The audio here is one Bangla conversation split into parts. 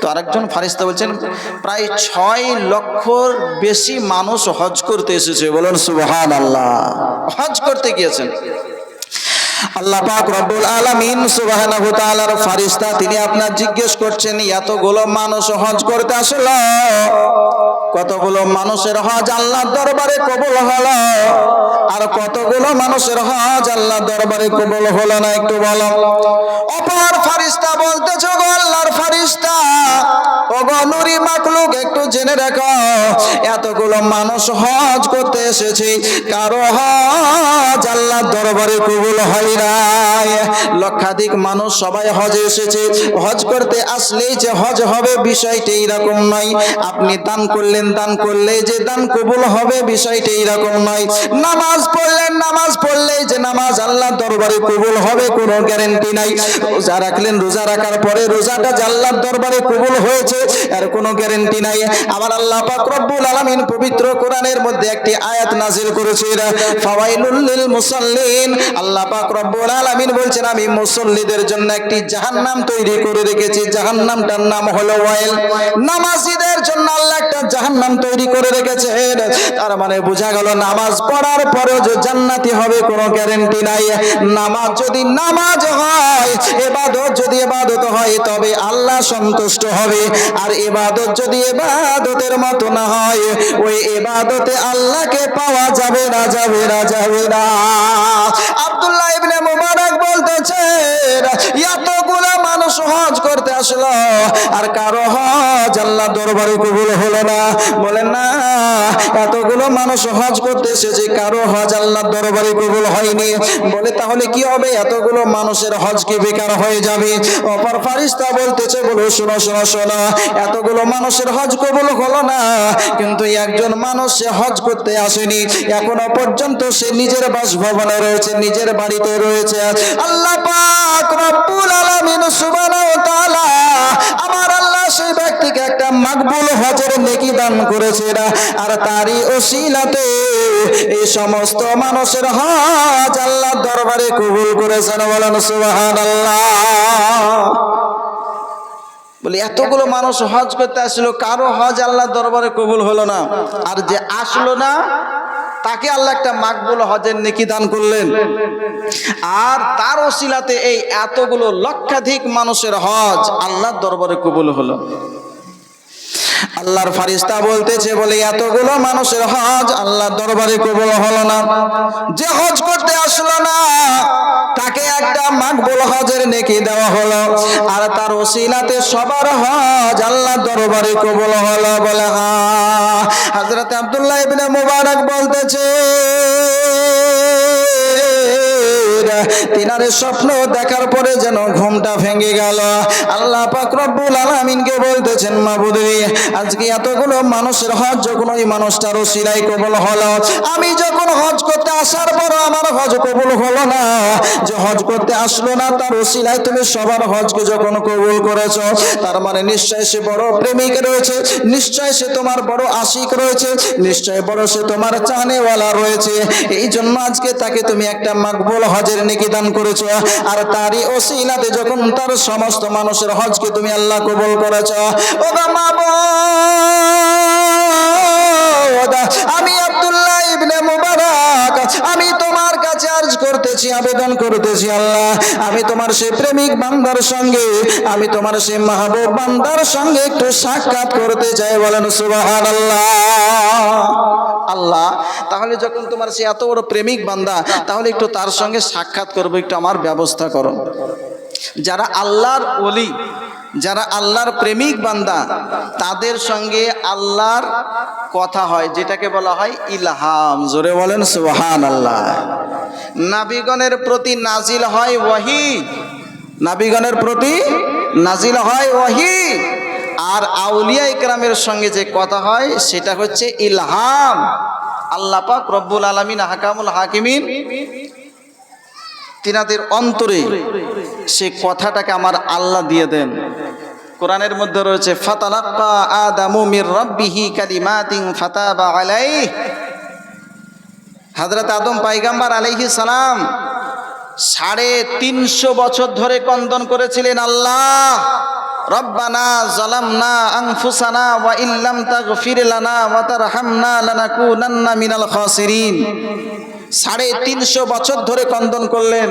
তো আরেকজন ফারিস্তা বলছেন, প্রায় ছয় বেশি মানুষ হজ করতে এসেছে। বলুন আল্লাহ হজ করতে গিয়েছেন। আল্লাহ তিনি আপনার জিজ্ঞেস করছেন, এতগুলো মানুষ হজ করতে আসলো? কতগুলো মানুষের হজ আল্লাহর দরবারে কবুল হলো? আর কতগুলো মানুষের হজ আল্লাহর দরবারে কবুল হলো না একটু বলো? অপর ফারিস্তা বলতেছো, গো আল্লাহর ফারিস্তা ও গো নুরি মাকলুক একটু জেনে রাখো এতগুলো মানুষ হজ করতে এসেছে। কারও হজ আল্লাহর দরবারে কবুল হয় নাই। লক্ষাধিক মানুষ সবাই হজে এসেছে। হজ করতে আসলেই যে হজ হবে বিষয়টি এরকম নয়। আপনি দান করলেন, দান করলে যে দান কবুল হবে বিষয়টি এরকম নয়। নামাজ পড়লেন, নামাজ পড়লেই যে নামাজ আল্লাহ দরবারে কবুল হবে কোনো গ্যারেন্টি নাই। রোজা রাখলেন, রোজা রাখার পরে রোজাটা যে আল্লাহর দরবারে কবুল হয়েছে এর কোনো গ্যারেন্টি নাই। আবার আল্লাহ পাক রব্বুল আলামিন পবিত্র কোরআনের মধ্যে একটি আয়াত নাজিল করেছে ফাওয়াইলুল লিল মুসাল্লিন। আল্লাহ পাক রব্বুল আলামিন বলছেন, আমি মুসল্লিদের জন্য একটি জাহান্নাম তৈরি করে রেখেছি। জাহান্নামটার নাম হলো ওয়াইল। নামাজীদের জন্য আল্লাহ একটা জাহান্নাম তৈরি করে রেখেছেন। তার মানে বোঝা গেল, নামাজ পড়ার পরেও যে জান্নাতি হবে কোনো গ্যারেন্টি নাই। নামাজ যদি নামাজ হয় এবাদত যদি এবাদত হয়, তবে আল্লাহ সন্তুষ্ট হবে। আর এবাদত যদি এবাদতের মতো না হয়, ওই এবাদতে আল্লাহকে পাওয়া যাবে না যাবে না যাবে না। আব্দুল্লাহ ইবনে মুবারক বলতেছে ইয়া হজ করতে আসলো। আর কারও হজ আল্লাহ দরবারে কবুল হলো না। বলেন না, এতগুলো মানুষ হজ করতে এসেছে, কারও হজ আল্লাহ দরবারে কবুল হয়নি। বলে তাহলে কি হবে? এতগুলো মানুষের হজ কি বেকার হয়ে যাবে? অপর ফারিস্তা বলতেছে, বলো, শোনো শোনো শোনো, এতগুলো মানুষের হজ কবুল হলো না। কিন্তু একজন মানুষ সে হজ করতে আসেনি। এখনও পর্যন্ত সে নিজের বাসভবনে রয়েছে, নিজের বাড়িতে রয়েছে। আল্লাহ সেই ব্যক্তিকে একটা মাকবুল হজের নেকি দান করেছে আর তারই ওসিলাতে এই সমস্ত মানুষের হজ আল্লাহ দরবারে কবুল করেছেন বলেন সুবহানাল্লাহ। বলি, এতগুলো মানুষ হজ করতে আসলো, কারও হজ আল্লাহ দরবারে কবুল হলো না। আর যে আসলো না তাকে আল্লাহ একটা মাকবুল হজের নেকি দান করলেন। আর তার ওসিলাতে এই এতগুলো লক্ষাধিক মানুষের হজ আল্লাহর দরবারে কবুল হলো। আল্লাহর ফারিস্তা বলতেছে, বলে, এতগুলো মানুষের হজ আল্লাহর দরবারে কবুল হলো না। যে হজ করতে আসলো না মাকবুল হজের নেকি দেওয়া হলো। আর তার ওসিলাতে সবার হজ আল্লাহ দরবারে কবুল হলো বলে, হা। হযরত আব্দুল্লাহ ইবনে মুবারক বলতেছে তিনারের স্বপ্ন দেখার পরে যেন ঘুমটা ভেঙে গেল। আল্লাহ পাক রব্বুল আলামিনকে বলতেছেন, মাবুদি আজকে এতগুলো মানুষের হজ যখন ওই মানুষটারও সিলাই কবল হলো, আমি যখন হজ করতে আসার পর আমার হজ কবুল হলো না। যে হজ করতে আসলো না, তার ওসিলায় তুমি সবার হজকে যখন কবুল করেছ, তার মানে নিশ্চয় সে বড় প্রেমিক রয়েছে, নিশ্চয় সে তোমার বড় আশিক রয়েছে, নিশ্চয় বড় সে তোমার চাহনেওয়ালা রয়েছে। এই জন্য আজকে তাকে তুমি একটা মাকবুল হজের নেকি দান করেছ, আর তারই ওসিলাতে যখন তার সমস্ত মানুষের হজকে তুমি আল্লাহ কবুল করেছ ও মা করতেছি, আবেদন করতেছি আল্লাহ। আমি তোমার সেই প্রেমিক বান্দার সঙ্গে, আমি তোমার সেই মাহবুব বান্দার সঙ্গে একটু সাক্ষাৎ করতে চাই, বলেন সুবহানাল্লাহ। আল্লাহ, তাহলে যখন তোমার সে এত বড় প্রেমিক বান্দা, তাহলে একটু তার সঙ্গে সাক্ষাৎ করব, একটু আমার ব্যবস্থা করো। যারা আল্লাহর ওলি, যারা আল্লাহর প্রেমিক বান্দা, তাদের সঙ্গে আল্লাহর কথা হয়, যেটাকে বলা হয় ইলহাম। জোরে বলেন সুবহান আল্লাহ নাবিগণের প্রতি নাজিল হয় ওয়াহি। নাবিগণের প্রতি নাজিল হয় ওয়াহি। আর আউলিয়া ইকরামের সঙ্গে যে কথা হয়, সেটা হচ্ছে ইলহাম। আল্লাহ পাক রব্বুল আলামিন হাকামুল হাকিমিন তিনাদের অন্তরে সে কথাটাকে আমার আল্লাহ দিয়ে দেন। কোরআনের মধ্যে রয়েছে, ফাতালাক্কা আদামু মির রাব্বিহি কালিমাতিন ফাতাবা আলাইহি। হযরত আদম পাইগাম্বার আলাইহিস সালাম সাড়ে তিনশো বছর ধরে কন্দন করেছিলেন আল্লাহ। রব্বানা জালামনা আনফুসানা ওয়া ইল্লাম তাগফির লানা ওয়া তারহামনা লানাকুনান্না মিনাল খাসিরিন। সাড়ে তিনশো বছর ধরে কন্দন করলেন।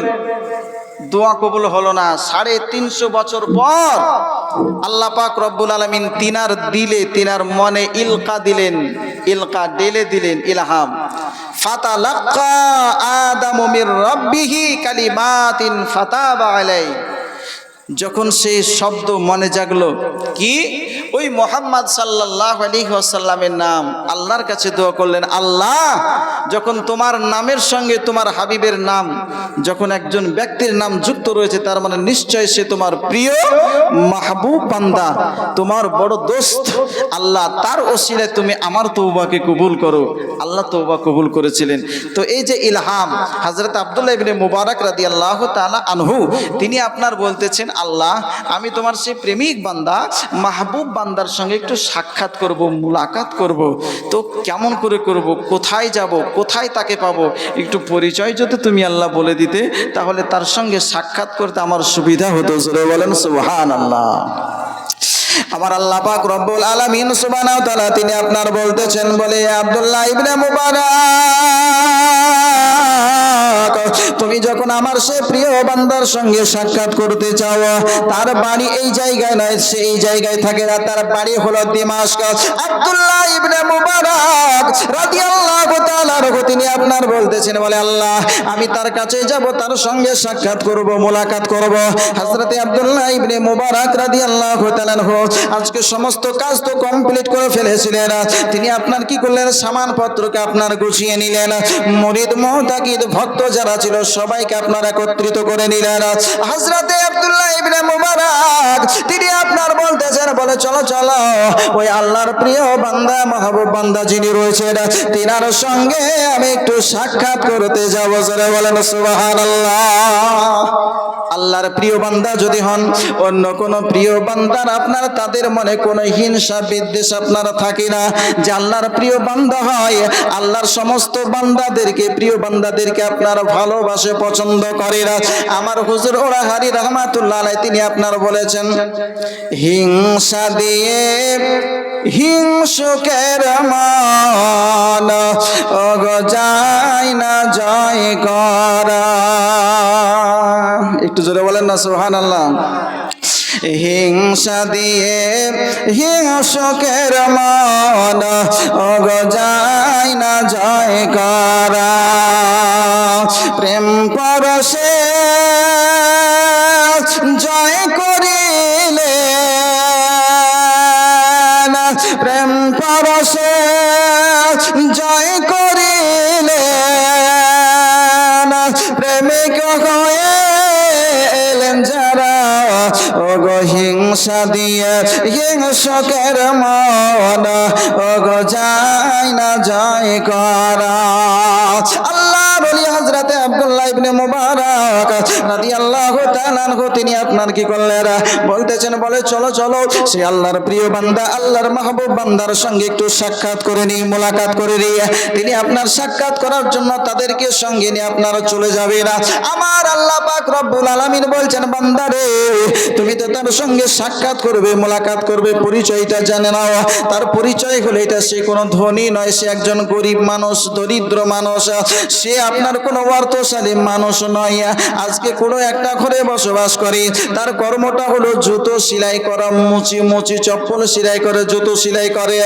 দোয়া কবুল হলো না। সাড়ে তিনশো বছর পর আল্লাহ পাক রব্বুল আলমিন তিনার দিলে, তিনার মনে ইলকা দিলেন, ইলকা ডেলে দিলেন, ইলহাম। ফাতালাক্কা আদামু মির রাব্বিহি কালিমাতিন ফাতাবা আলাইহি। যখন সেই শব্দ মনে জাগলো, কি? ওই মোহাম্মদ সাল্লাহ আলী আসাল্লামের নাম। আল্লাহর কাছে দোয়া করলেন, আল্লাহ, যখন তোমার নামের সঙ্গে তোমার হাবিবের নাম, যখন একজন ব্যক্তির নাম যুক্ত রয়েছে, তার মানে নিশ্চয় সে তোমার প্রিয় মাহবুব বান্দা, তোমার বড় দোস্ত। আল্লাহ, তার ওসিলায় তুমি আমার তৌবাকে কবুল করো। আল্লাহ তৌবা কবুল করেছিলেন। তো এই যে ইলহাম হজরত আবদুল্লাহ মুবারক রাদি আল্লাহ তালা আনহু, তিনি আপনার বলতেছেন আল্লাহ, আমি তোমার সেই প্রেমিক বান্দা, মাহবুব বান্দার সঙ্গে একটু সাক্ষাৎ করব, মুলাকাত করব। তো কেমন করে করব, কোথায় যাব, কোথায় তাকে পাবো, একটু পরিচয় যদি তুমি আল্লাহ বলে দিতে, তাহলে তার সঙ্গে সাক্ষাৎ করতে আমার সুবিধা হতো। জোরে বলেন সুবহান আল্লাহ আমার আল্লাহ পাক রব্বুল আলামিন সুবহানাহু ওয়া তাআলা, তিনি আপনার বলতেছেন, বলে আব্দুল্লাহ ইবনে মুবারক। তুমি যখন আমার সে প্রিয় বান্দার সঙ্গে সাক্ষাৎ করতে চাও, তার বাড়ি এই জায়গায় নয়, সে এই জায়গায় থাকে না। তার বাড়ি হলো দিমাশক আব্দুল্লাহ ইবনে মুবারক রাদিয়াল্লাহু তাআলা তিনি আপনার বলতেছেন, বলে, আল্লাহ, আমি তার কাছে যাব, তার সঙ্গে সাক্ষাৎ করব, মোলাকাত করব। হযরতে আব্দুল্লাহ ইবনে মুবারক রাদিয়াল্লাহু তাআলা আজকে সমস্ত কাজ তো কমপ্লিট করে ফেলেছিলেন। তিনি আপনার কি করলেন? সামান পত্রকে আপনার গুছিয়ে নিলেন। মুরিদ মুহতাকিদ ভক্ত যারা ছিল সবাইকে আপনার একত্রিত করে নিলেন। হযরতে আব্দুল্লাহ ইবনে মুবারক, তিনি আপনার বলতেছেন, বলে, চলো চলো। ওই আল্লাহর প্রিয় বান্দা, মাহবুব বান্দা যিনি রয়েছেন, তিনার সঙ্গে আমি একটু সাক্ষাৎ করতে যাব। জোরে বলেন, সুবহানাল্লাহ। আল্লাহর প্রিয় বান্দা যদি হন, অন্য কোন প্রিয় বান্দার আপনার, তাদের মনে কোনো হিংসা, বিদ্বেষ আপনার থাকে না। যে আল্লাহর প্রিয় বান্দা হয়, আল্লাহর সমস্ত বান্দাদেরকে, প্রিয় বান্দাদেরকে আপনার ভালোবাসে পছন্দ করে না। আমার হুজুর ওরা হারি রহমাতুল্লাহ তিনি আপনার বলেছেন, হিংসা দিয়ে হিংসুকের মান যায় না জয় করা। একটু জোরে বলেন না সোহান আল্লাহ হিংসা দিয়ে হিংসকের মন অগ যায় না জয় করা। প্রেম পরশে জয় হিংসকের মন ওগো যাই না জয় করা। আল্লাহ বলি হজরতে আব্দুল্লাহ ইবনে মুবারক রাদিয়াল্লাহু তিনি আপনার কি করলেন বলতেছেন, বলে, চলো চলো। সে আল্লাহর প্রিয় বান্দা, আল্লাহর মাহবুব বান্দার সঙ্গে একটু সাক্ষাৎ করে নি মোলাকাত করে নি তিনি আপনার সাক্ষাৎ করার জন্য তাদেরকে সঙ্গে নিয়ে আপনারা চলে যাবেন আমার আল্লাহ পাক রব্বুল বলছেন তুমি তো তার সঙ্গে সাক্ষাৎ করবে, মোলাকাত করবে, পরিচয়টা জানে নাও। তার পরিচয় হলো এটা সে কোনো ধনী নয়, সে একজন গরিব মানুষ, দরিদ্র মানুষ। সে আপনার কোনো অর্থশালী মানুষ নয়। আজকে কোনো একটা ঘরে বসবাস করে। তার কর্মটা হলো জুতো সেলাই করা, মুচি মুচি চপ্পল সেলাই করে, জুতো সেলাই করে।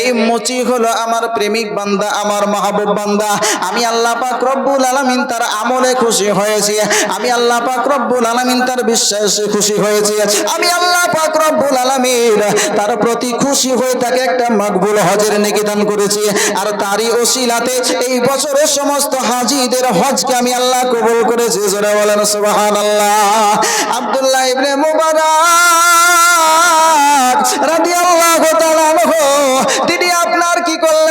এই মুচি হলো আমার প্রেমিক বান্দা, আমার মাহবুব বান্দা। আমি আল্লাহ পাক রব্বুল আলামিন তার আমলে খুশি হয়েছি। আমি আল্লাহ পাক রব্বুল আলামিন তার বিশ্বাসে খুশি হয়েছি। আমি আল্লাহ পাক রব্বুল আলামিন তার প্রতি খুশি হয়ে তাকে একটা মাকবুল হজের নিকেতন করেছি। আর তারই ওসিলাতে এই বছরের সমস্ত হাজিদের হজকে আমি আল্লাহ কবুল করেছি। জোরে বলেন সুবহানাল্লাহ। আব্দুল্লাহ ইবনে মুবারক রাদিয়াল্লাহু তাআলা তিনি আপনার কি করলেন?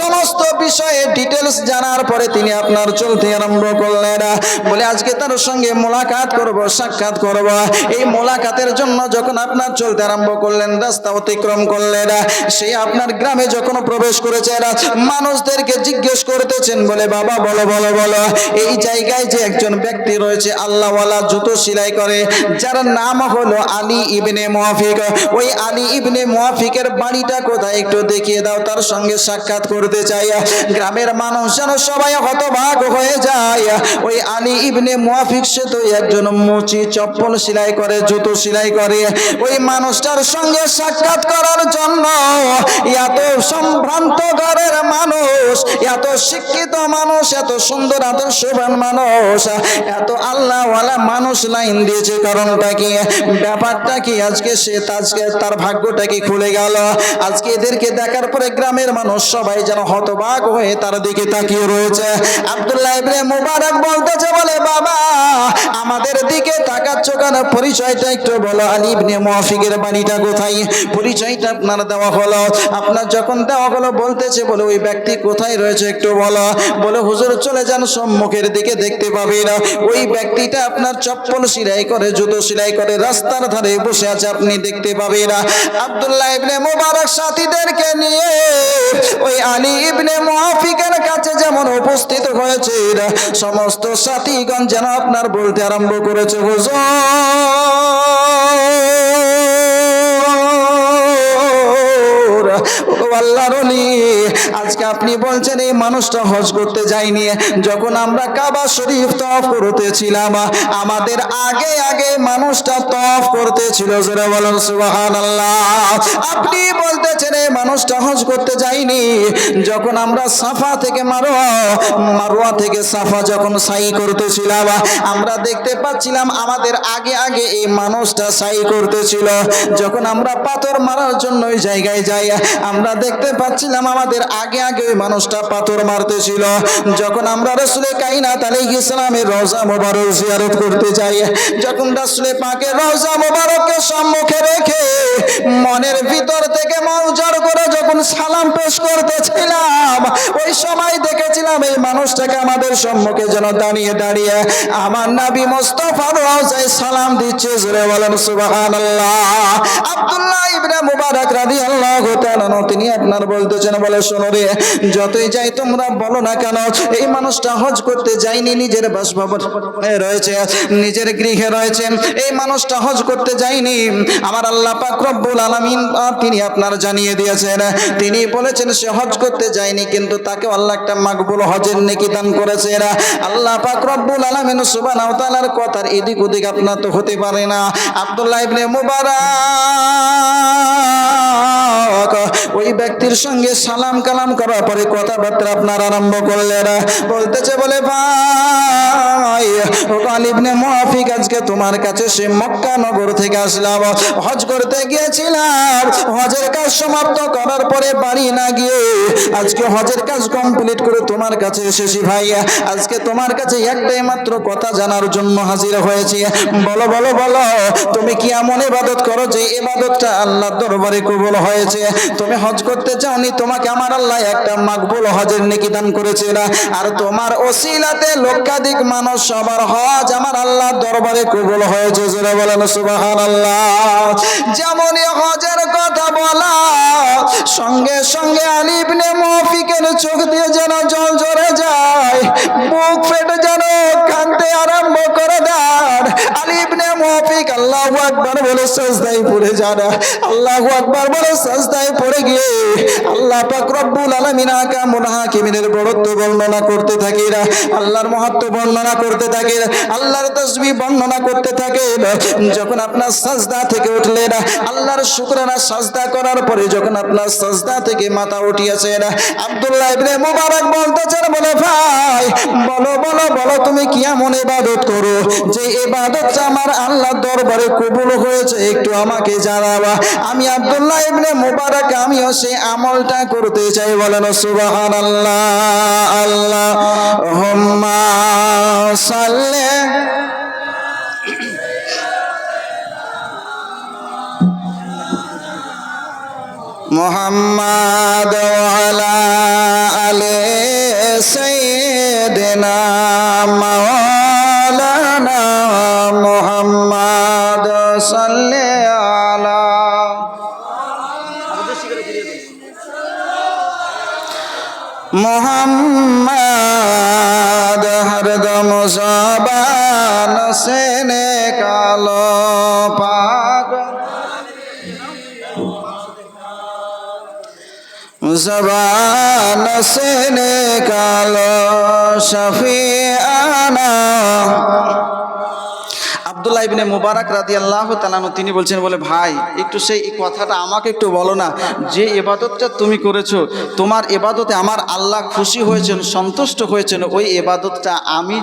সমস্ত বিষয়ে ডিটেলস জানার পরে তিনি আপনার চলতে আরম্ভ করলেন। বলে, আজকে তার সঙ্গে মোলাকাত করব, সাক্ষাৎ করব। এই মোলাকাতের জন্য যখন আপনার চলতে আরম্ভ করলেন, রাস্তা অতিক্রম করলেন সেই আপনার গ্রামে যখন প্রবেশ করেছে, মানুষদেরকে জিজ্ঞেস করতেছেন, বলে, বাবা, বলো বলো বলো, এই জায়গায় যে একজন ব্যক্তি রয়েছে, আল্লাহওয়ালা জুতো সেলাই করে, যার নাম হলো আলী ইবনে মুয়াফিক ওই আলী ইবনে মুয়াফিকের বাড়িটা কোথায় একটু দেখিয়ে দাও, তার সঙ্গে সাক্ষাৎ করতে চাই। গ্রামের মানুষ যেন সবাই হতভাগ হয়ে যায়। ওই আলী ইবনে মুয়াফিক সে তো একজন মুচি, চপ্পল সেলাই করে, জুতো সেলাই করে। ওই মানুষটার সঙ্গে সাক্ষাৎ করার জন্য এত সম্ভ্রান্ত ঘরের মানুষ, এত শিক্ষিত মানুষ, এত সুন্দর আদর্শবান মানুষ, এত আল্লাহওয়ালা মানুষ লাইন দিয়েছে। কারণটা কি? ব্যাপারটা কি? আজকে সে আজকে তার ভাগ্যটা কি খুলে গেল? আজকে এদেরকে দেখার পরে গ্রামের মানুষ সবাই যেন হতবাক হয়ে তার দিকে তাকিয়ে রয়েছে। আব্দুল্লাহ ইবনে মুবারক বলতেছে, বলে, বাবা, আমাদের দিকে তাকাচ্ছ কেন? পরিচয়টা একটু বলো। আলী ইবনে মুয়াফিকের বাড়িটা কোথায়? পরিচয়টা আপনার দেওয়া হলো। আপনার যখন দেওয়া হলো, বলতেছে, বলে, ওই ব্যক্তি কোথায় রয়েছে একটু বলো। বলে, হুজুর, চলে যান, সম্মুখের দিকে দেখতে পাবেন। ওই ব্যক্তিটা আপনার চপ্পল সেলাই করে, জুতো সেলাই করে, রাস্তার ধারে বসে আছে, আপনি দেখতে পাবেন। আব্দুল্লাহ ইবনে মুবারক সাথীদেরকে নিয়ে ওই আলী ইবনে মুআফিকের কাছে যেমন উপস্থিত হয়েছে সমস্ত সাথীগণ যেন আপনার বলতে আরম্ভ করেছে, হুজুর। আল্লাহর আজকে আপনি বলছেন, এই মানুষটা হজ করতে যায়নি। যখন আমরা কাবা শরীফ তফ করতেছিলাম, আমাদের আগে আগে মানুষটা তফ করতেছিল। জোরে বলেন, সুবহানাল্লাহ। আপনি বলতেছেন, এই মানুষটা হজ করতে যায়নি। যখন আমরা সাফা থেকে মারোয়া মারোয়া থেকে সাফা যখন সাই করতেছিলাম, আমরা দেখতে পাচ্ছিলাম, আমাদের আগে আগে এই মানুষটা সাই করতেছিল। যখন আমরা পাথর মারার জন্য ওই জায়গায় যাই, আমরা দেখতে পাচ্ছিলাম, আমাদের আগে আগে ওই মানুষটা পাথর মারতেছিল। যখন আমরা রসুলে কাইনাত আলাইহিস ইসলামের রওজা মোবারক জিয়ারত করতে যাই, যখন রসুলে পাকে রওজা মোবারককে সম্মুখে রেখে মনের ভিতর থেকে জড় করে যখন সালাম পেশ করতেছিলাম, ওই সময় দেখেছিলাম এই মানুষটাকে আমাদের সম্মুখে যেন দাঁড়িয়ে দাঁড়িয়ে আমার নাবি মোস্তফার রওজায় সালাম দিচ্ছে জোরে বলেন, সুবহানাল্লাহ। আব্দুল্লাহ ইবনে মুবারক রাদিয়াল্লাহু তাআলা তিনি আপনার বলতেছেন, বলে শোনো রে যতই যাই তোমরা বলো না কেন, এই মানুষটা হজ করতে যায়নি, নিজের বাসভবন রয়েছে, নিজের গৃহে রয়েছে। এই মানুষটা হজ করতে যায়নি। আমার আল্লাহ পাক রব্বুল আলামিন তিনি আপনার জানিয়ে দিয়েছেন, তিনি বলেছেন সে হজ করতে যায়নি, কিন্তু তাকে আল্লাহ একটা মাকবুল হজের নেকি দান করেছেন। আল্লাহ পাক রব্বুল আলামিন সুবহানাহু ওয়া তাআলার কথার এদিক ওদিক আপনার তো হতে পারে না। আব্দুল্লাহ ইবনে মুবারক, ওই ব্যক্তির সঙ্গে সালাম কালাম করার পরে কথাবার্তা আপনার আরম্ভ করলেন বলতেছে বলে, ভাই, ও কালিবনে মুআফিক আজকে তোমার কাছে সে মক্কা নগর থেকে আসলাম। হজ করতে গিয়েছিলাম। হজের কাজ সমাপ্ত করার পরে বাড়ি না গিয়ে আজকে হজের কাজ কমপ্লিট করে তোমার কাছে এসেছি, ভাই। আজকে তোমার কাছে একটাই মাত্র কথা জানার জন্য হাজির হয়েছি। বলো বলো বলো, তুমি কি এমন ইবাদত করো যে ইবাদতটা আল্লাহর দরবারে কবুল হয়েছে? তুমি হজ করতে চাওনি, তোমাকে আমার আল্লাহ একটা মাকবুল হজের নেকি দান করেছে না আর তোমার ওসিলাতে লক্ষাধিক মানুষ সবার হজ আমার আল্লাহর দরবারে কবুল হয়েছে, জোরে বলেন সুবহানাল্লাহ। যেমন হজের কথা বলা, সঙ্গে সঙ্গে আলিবনে মফিকের চোখ দিয়ে যেন জল ঝরে যায়, বুক ফেটে যেন কাঁদতে আরম্ভ করে দেন আলিবনে মফিক আল্লাহু আকবার বলে সাজদায় পড়ে যান। আল্লাহু আকবার বলে সাজদায় পড়ে গিয়ে আল্লাহ পাক রব্বুল আলামিন আকামুল হাকিমিনের বড়ত্ব বর্ণনা করতে থাকে আল্লাহর মহত্ব বর্ণনা করতে থাকে আল্লাহর তাসবিহ বর্ণনা করতে থাকে যখন আপনার সাজদা থেকে উঠলেন, আল্লাহর শুকরানা সাজদা করার পরে যখন আপনার সাজদা থেকে মাথা উঠিয়েছেন, আব্দুল্লাহ ইবনে মুবারক বলতেছেন, বলে ভাই, বলো বলো বলো, তুমি কি এমন ইবাদত করো? যে আমার আল্লাহর দরবারে কবুল হয়েছে। একটু আমাকে জানাবা। আমি আব্দুল্লাহ ইবনে মুবারক, আমিও সেই আমলটা করতে চাই। বলেন, সুবহানাল্লাহ আল্লাহ হুম্মা সাল্লি মোহাম্মদ সেনে কালো পাগ জবান সেনে কালো শফি আনা আব্দুল্লাহ ইবনে মুবারক রাদি আল্লাহ তালানু তিনি বলছেন, বলে, ভাই, একটু সেই কথাটা আমাকে একটু বলো না। যে এবাদতটা তুমি করেছ, তোমার এবাদতে আমার আল্লাহ খুশি হয়েছেন, সন্তুষ্ট হয়েছেন, ওই এবাদতটা আমি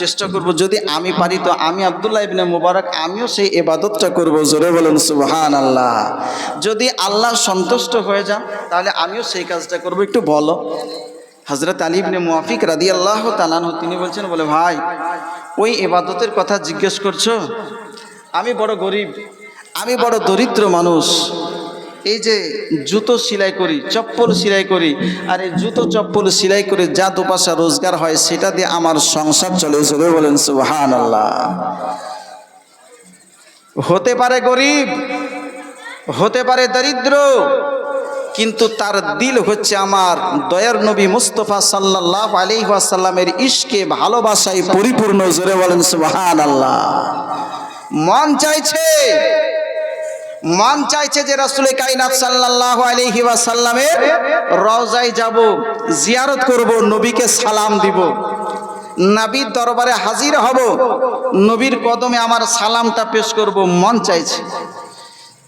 চেষ্টা করব, যদি আমি পারি, তো আমি আব্দুল্লাহ ইবনে মুবারক, আমিও সেই এবাদতটা করব। জোরে বলেন সুবহান আল্লাহ যদি আল্লাহ সন্তুষ্ট হয়ে যান, তাহলে আমিও সেই কাজটা করব। একটু বলো। হজরত আলী ইবনে মুয়াফিক রাদি আল্লাহ তালানহ তিনি বলছেন, বলে, ভাই, ওই এবাদতের কথা জিজ্ঞেস করছ? আমি বড় গরিব, আমি বড় দরিদ্র মানুষ। এই যে জুতো সেলাই করি, চপ্পল সেলাই করি, আর এই জুতো, চপ্পল সেলাই করে যা দুপাশা রোজগার হয়, সেটা দিয়ে আমার সংসার চলে চলে বলেন সুবহান আল্লাহ হতে পারে গরিব, হতে পারে দরিদ্র কিন্তু তার দিল হচ্ছে আমার দয়ার নবী মুস্তফা সাল্লাহ আলী ওয়াসাল্লামের ইশকে, ভালোবাসায় পরিপূর্ণ, জোরে বলেন সুবহান আল্লাহ মন চাইছে মন চাইছে যে রাসুল কাইনাত সাল্লাহ আলহি ওয়াসাল্লামের রওজায় যাব, জিয়ারত করব, নবীকে সালাম দিব। নবীর দরবারে হাজির হব, নবীর কদমে আমার সালামটা পেশ করব, মন চাইছে।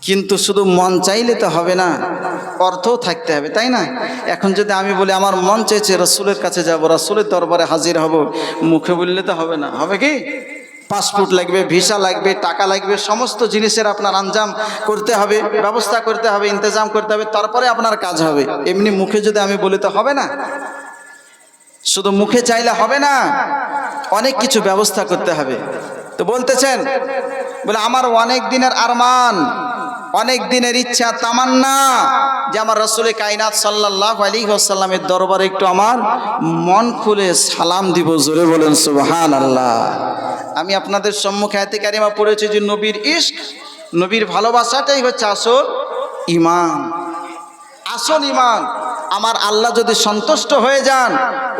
কিন্তু শুধু মন চাইলে তো হবে না, অর্থও থাকতে হবে, তাই না? এখন যদি আমি বলি, আমার মন চাইছে রসুলের কাছে যাব, রসুলের দরবারে হাজির হব, মুখে বললে তো হবে না। হবে কি? পাসপোর্ট লাগবে, ভিসা লাগবে, টাকা লাগবে, সমস্ত জিনিসের আপনার আঞ্জাম করতে হবে, ব্যবস্থা করতে হবে, ইন্তজাম করতে হবে, তারপরে আপনার কাজ হবে। এমনি মুখে যদি আমি বলি তো হবে না। শুধু মুখে চাইলে হবে না, অনেক কিছু ব্যবস্থা করতে হবে। তো বলতেছেন, বলে, আমার অনেক দিনের আরমান, অনেক দিনের ইচ্ছা, তামান্না, যে আমার রসুল কাইনাত সাল্লাহ আলী আসাল্লামের দরবারে একটু আমার মন খুলে সালাম দিব, জোরে বলেন সুবহান আল্লাহ আমি আপনাদের সম্মুখে হাতে কারিমা পড়েছি যে নবীর ইশক, নবীর ভালোবাসাটাই হচ্ছে আসল ইমান। আসল ইমান। আমার আল্লাহ যদি সন্তুষ্ট হয়ে যান,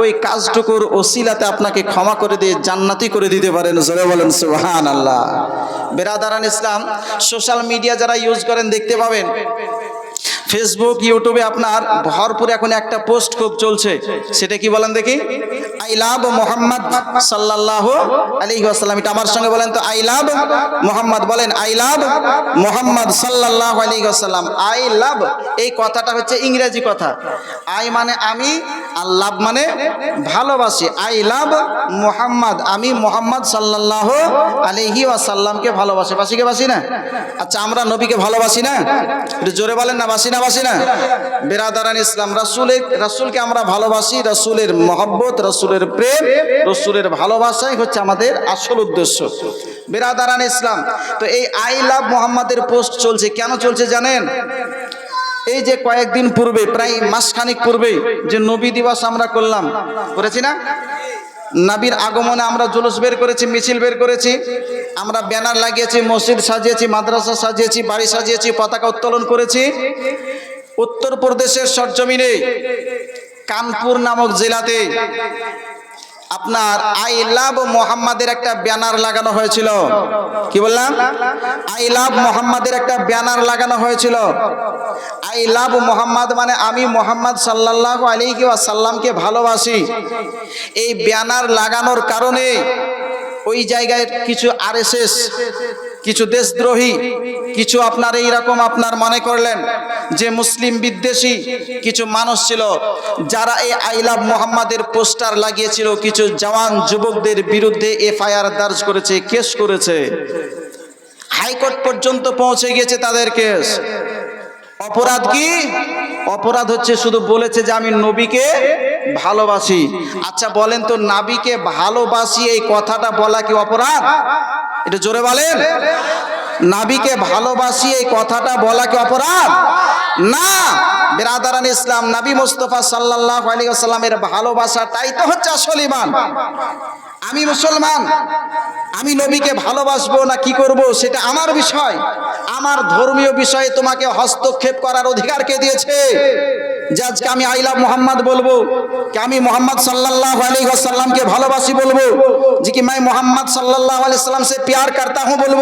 ওই কাজটুকুর ওসিলাতে আপনাকে ক্ষমা করে দিয়ে জান্নাতি করে দিতে পারেন। জোরে বলেন সুবহান আল্লাহ বেরাদারান ইসলাম, সোশ্যাল মিডিয়া যারা ইউজ করেন, দেখতে পাবেন। ফেসবুক, ইউটিউবে আপনার ভরপুর এখন একটা পোস্ট খুব চলছে। সেটা কি বলেন দেখি? আই লাভ মোহাম্মদ সাল্লাহ আলী আসসালাম এটা আমার সঙ্গে বলেন তো, আই লাভ মোহাম্মদ বলেন, আই লাভ মোহাম্মদ সাল্লাহ আলী আসসালাম আই লাভ, এই কথাটা হচ্ছে ইংরেজি কথা। আই মানে আমি, আর লাভ মানে ভালোবাসি। আই লাভ মোহাম্মদ, আমি মোহাম্মদ সাল্লাহ আলিহি ওয়াসাল্লামকে ভালোবাসি। বাসি কে বাসি না? আচ্ছা আমরা নবীকে ভালোবাসি না? একটু জোরে বলেন না, বাসি না বাসি না? বেরাদারান ইসলাম, রাসুলের, রাসুলকে আমরা ভালোবাসি, রাসুলের মহব্বত, রাসুলের প্রেম, রসুলের ভালোবাসাই হচ্ছে আমাদের আসল উদ্দেশ্য। বেরাদারান ইসলাম, তো এই আই লাভ মোহাম্মদের পোস্ট চলছে, কেন চলছে জানেন? এই যে কয়েকদিন পূর্বে, প্রায় মাসখানিক পূর্বে যে নবী দিবস আমরা করলাম, করেছি না? নাবির আগমনে আমরা জুলুস বের করেছি, মিছিল বের করেছি, আমরা ব্যানার লাগিয়েছি, মসজিদ সাজিয়েছি, মাদ্রাসা সাজিয়েছি, বাড়ি সাজিয়েছি, পতাকা উত্তোলন করেছি। উত্তরপ্রদেশের সরজমিনে কানপুর নামক জেলাতে আপনার আই লাভ মোহাম্মদের একটা ব্যানার লাগানো হয়েছিল। কি বললাম? আই লাভ মোহাম্মদের একটা ব্যানার লাগানো হয়েছিল। আই লাভ মোহাম্মদ মানে আমি মোহাম্মদ সাল্লাহ আলী সাল্লামকে ভালোবাসি। এই ব্যানার লাগানোর কারণে ওই জায়গায় কিছু আরএসএস কিছু দেশদ্রোহী, কিছু আপনার এইরকম আপনার মনে করলেন যে মুসলিম বিদ্বেষী, কিছু মানুষ ছিল যারা এই আইলাভ মোহাম্মদের পোস্টার লাগিয়েছিল, কিছু জওয়ান যুবকদের বিরুদ্ধে এফআইআর দার্জ করেছে, কেস করেছে। হাইকোর্ট পর্যন্ত পৌঁছে গিয়েছে তাদের কেস। অপরাধ কি? অপরাধ হচ্ছে শুধু বলেছে যে আমি নবীকে ভালোবাসি। আচ্ছা বলেন তো, নাবিকে ভালোবাসি এই কথাটা বলা কি অপরাধ? এটা জোরে বলেন। নাবিকে ভালোবাসি, এই কথাটা বলা কি অপরাধ? না। বেরাদারান ইসলাম, নবী মুস্তফা সাল্লাহ আলী আসাল্লামের ভালোবাসাটাই তো হচ্ছে আসল ইমান আমি মুসলমান, আমি নবীকে ভালোবাসবো না কি করব সেটা আমার বিষয়। আমার ধর্মীয় বিষয়ে তোমাকে হস্তক্ষেপ করার অধিকার কে দিয়েছে? যে আজকে আমি আইলা মোহাম্মদ বলব, কে আমি মোহাম্মদ সাল্লাহ আলী সাল্লামকে ভালোবাসি বলব, যে কি মাই মোহাম্মদ সাল্লাহ আলি সাল্লাম সে প্যার করতা হুঁ বলব,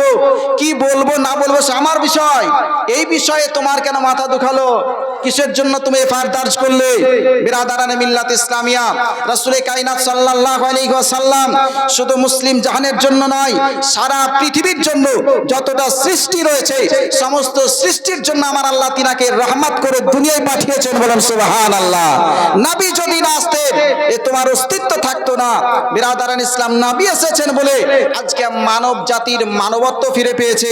কি বলব না বলব সে আমার বিষয়। এই বিষয়ে তোমার কেন মাথা দুখালো? কিসের জন্য তুমি এফআর দার্জ করলে? বিরাদারানে মিল্লাত ইসলামিয়া, রাসূলে কায়নাত সাল্লাল্লাহু আলাইহি ওয়াসাল্লাম শুধু মুসলিম জাহানের জন্য নয়, সারা পৃথিবীর জন্য যতটা সৃষ্টি রয়েছে, সমস্ত সৃষ্টির জন্য আমার আল্লাহ তিনাকে রহমত করে দুনিয়ায় পাঠিয়েছেন বলে বলেন সুবহানাল্লাহ। নবী যদি না আসতেন, এ তোমার অস্তিত্ব থাকতো না। বিরাদারান ইসলাম, নবী এসেছেন বলে আজকে মানব জাতির মানবত্ব ফিরে পেয়েছে।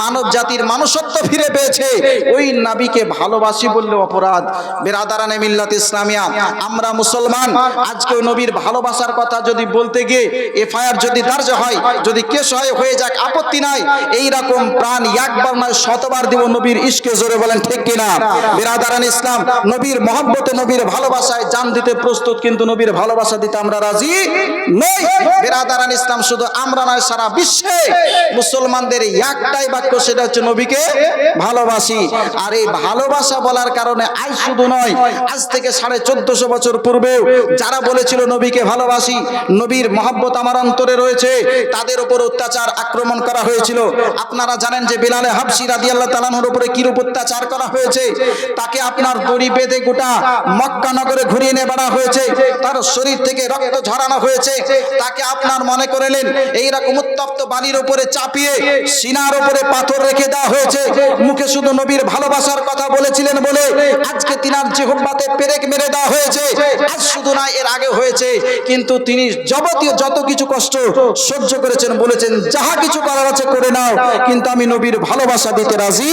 মানব জাতির মানুষত্ব ফিরে পেয়েছে। ওই নবীকে ভালোবাসি বললে অপরাধ। বেরাদারানে মিল্লাত ইসলামিয়া, আমরা মুসলমান, আজকে নবীর ভালোবাসার কথা যদি বলতে গিয়ে এফআইআর যদি দার্জ হয়, যদি কেস হয়, হয়ে যাক, আপত্তি নাই। এই রকম প্রাণ একবার নয়, শতবার দিব নবীর ইশকে জোরে বলেন, ঠিক কিনা? বিরাদারান ইসলাম নবীর মহব্বতে, নবীর ভালোবাসায় জান দিতে প্রস্তুত, কিন্তু নবীর ভালোবাসা দিতে আমরা রাজি নই। বেরাদারান ইসলাম, শুধু আমরা নয়, সারা বিশ্বে মুসলমানদের একটাই বাক্য, সেটা হচ্ছে নবীকে ভালোবাসি। আর এই ভালোবাসা বলার কারণে আজ শুধু নয়, আজ থেকে সাড়ে চোদ্দশো বছর পূর্বেও যারা বলেছিল নবীকে ভালোবাসি, নবীর মহাব্বত আমার অন্তরে রয়েছে, তাদের উপর অত্যাচার আক্রমণ করা হয়েছিল। আপনারা জানেন যে বিলালে হাবসি রাদি আল্লাহ তালানোর উপরে কিরূপ অত্যাচার করা হয়েছে? তাকে আপনার দড়ি বেঁধে গোটা মক্কা নগরে ঘুরিয়ে নিয়ে বেড়া হয়েছে। তার শরীর থেকে রক্ত ঝরানো হয়েছে। তাকে আপনার মনে করেলেন এইরকম উত্তপ্ত বালির উপরে চাপিয়ে সিনার উপরে পাথর রেখে দেওয়া হয়েছে। মুখে শুধু নবীর ভালোবাসার কথা বলেছিলেন বলে আজকে তিনার জিহব্বাতে পেরেক মেরে দেওয়া হয়েছে। আজ শুধু না এর আগে হয়েছে। কিন্তু তিনি যাবতীয় যত কিছু কষ্ট সহ্য করেছেন, বলেছেন, যাহা কিছু করার আছে করে নাও। কিন্তু আমি নবীর ভালোবাসা দিতে রাজি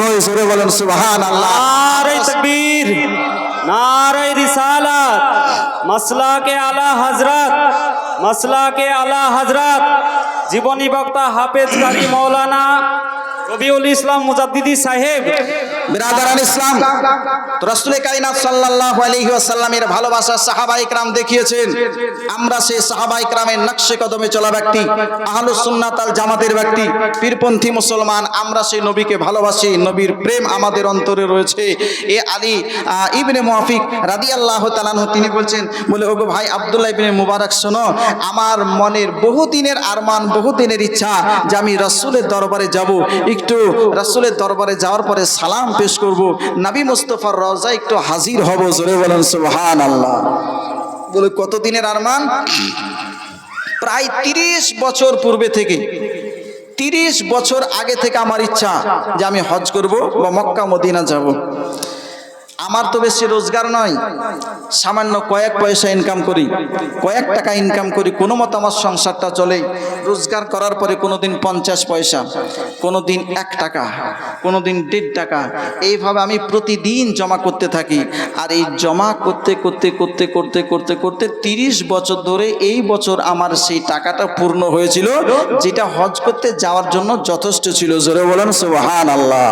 নই। জোরে বলেন সুবহান আল্লাহ তকবীর নারে রিসালাত, মাসলাকে আলা হজরত মাসলাকে আলা হজরত জীবনী বক্তা হাফেজ কারি মৌলানা রবিউল ইসলাম মুজাদ্দিদি সাহেব বিরাদারান ইসলাম রসুল কাইনাত সাল্লাল্লাহু আলাইহি ওয়াসাল্লামের ভালোবাসা সাহাবা ইকরাম দেখিয়েছেন। আমরা সেই সাহাবা ইকরামের নকশে কদমে চলা ব্যক্তি, আহলুস সুন্নাত আল জামাতের ব্যক্তি, পীরপন্থী মুসলমান, আমরা সেই নবীকে ভালোবাসি, নবীর প্রেম আমাদের অন্তরে রয়েছে। এ আলী ইবনে মুয়াফিক রাদিয়াল্লাহু তাআলা তিনি বলছেন, বলে, ওগো ভাই আব্দুল্লাহ ইবনে মুবারক, শোনো, আমার মনের বহুদিনের আরমান, বহুদিনের ইচ্ছা যে আমি রাসূলের দরবারে যাব। একটু রাসূলের দরবারে যাওয়ার পরে সালাম পেশ করব। নাবি মুস্তফার রওজা একটু হাজির হব, জোরে বলেন সুবহানাল্লাহ। বলে, কতদিনের আরমান? প্রায় তিরিশ বছর পূর্বে থেকে, তিরিশ বছর আগে থেকে আমার ইচ্ছা যে আমি হজ করব বা মক্কা, মদিনা যাব। আমার তো বেশি রোজগার নয়। সামান্য কয়েক পয়সা ইনকাম করি, কয়েক টাকা ইনকাম করি, কোনো মতো আমার সংসারটা চলে। রোজগার করার পরে কোনো দিন পঞ্চাশ পয়সা কোনো দিন এক টাকা কোনো দিন দেড় টাকা। এইভাবে আমি প্রতিদিন জমা করতে থাকি। আর এই জমা করতে করতে করতে করতে করতে করতে তিরিশ বছর ধরে এই বছর আমার সেই টাকাটা পূর্ণ হয়েছিল, যেটা হজ করতে যাওয়ার জন্য যথেষ্ট ছিল। জোরে বলেন সুবহান আল্লাহ